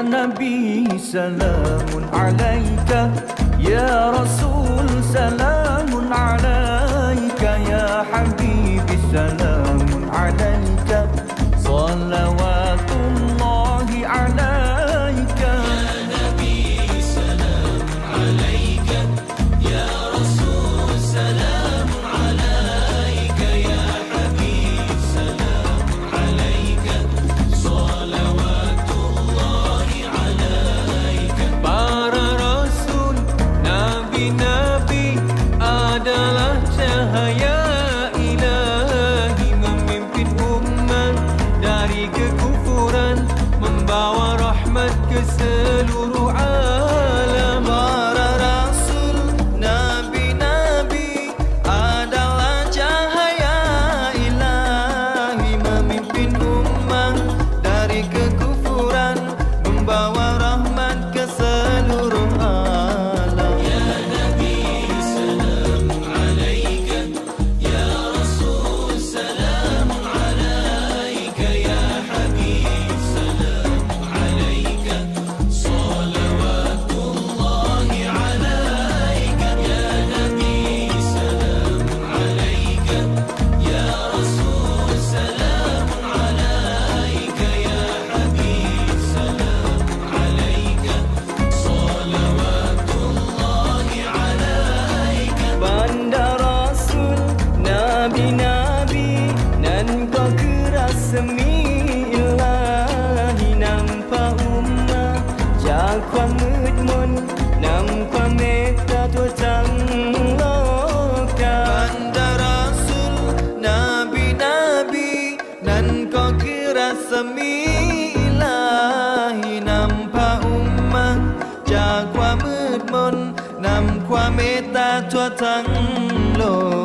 يا نبي سلام عليك يا رسول نورا من باور رحمة كسل وروعه ากความมืดมนนำความเมตตาทั่วทั้งโลกกับรดารสุลนบีนบีนั่นก็คือรัศมีลาหินำพาอุมมะจากความมืดมนนำความเมตตาทั่วทั้งโลก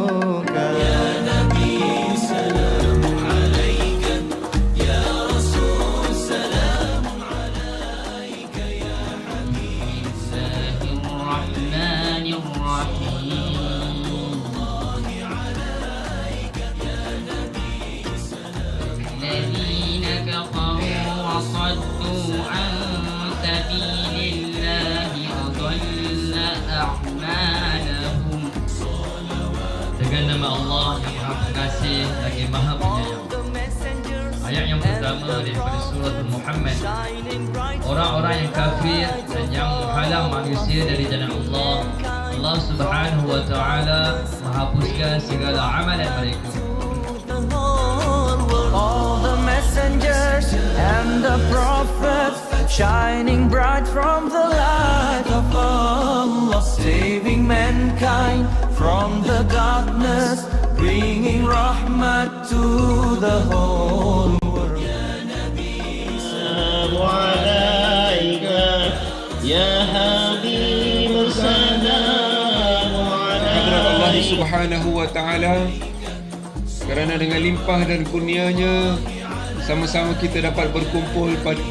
nama Allah yang Maha Pengasih lagi Maha Penyayang. Ayat yang pertama daripada surah Muhammad. Orang-orang yang kafir dan yang menghalang manusia dari jalan Allah, Allah Subhanahu wa taala menghapuskan segala amalan mereka. And the prophets shining bright from the light of Allah, saving mankind from the darkness, bringing rahmat to the whole world. Ya Nabi, salam alaika, ya Habib, salam alaika. Allah subhanahu wa ta'ala, kerana dengan limpah dan kurnianya, sama-sama kita dapat berkumpul pada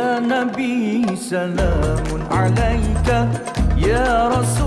يا نبي سلام عليك يا رسول